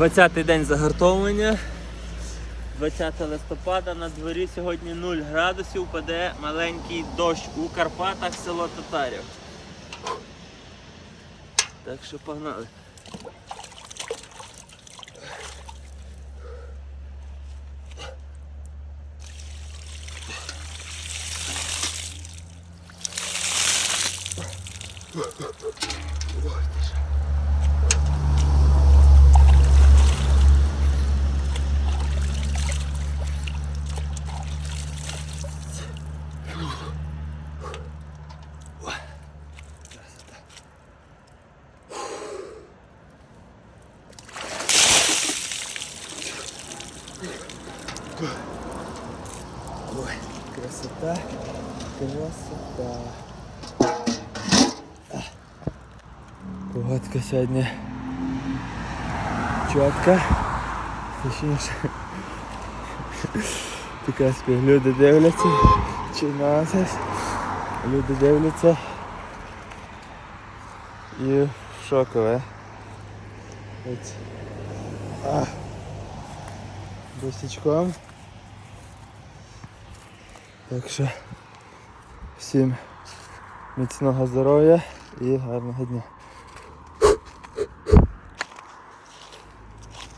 20-й день загартовування. 20 листопада на дворі сьогодні 0 градусів, паде маленький дощ у Карпатах, село Татарів. Так що погнали. Ой, красота, красота. Погодка сьогодні чітка. Точніше. Така собі люди дивляться. Чи нас. Люди дивляться. І шокове. Ось. А. Босичком. Так що всім міцного здоров'я і гарного дня.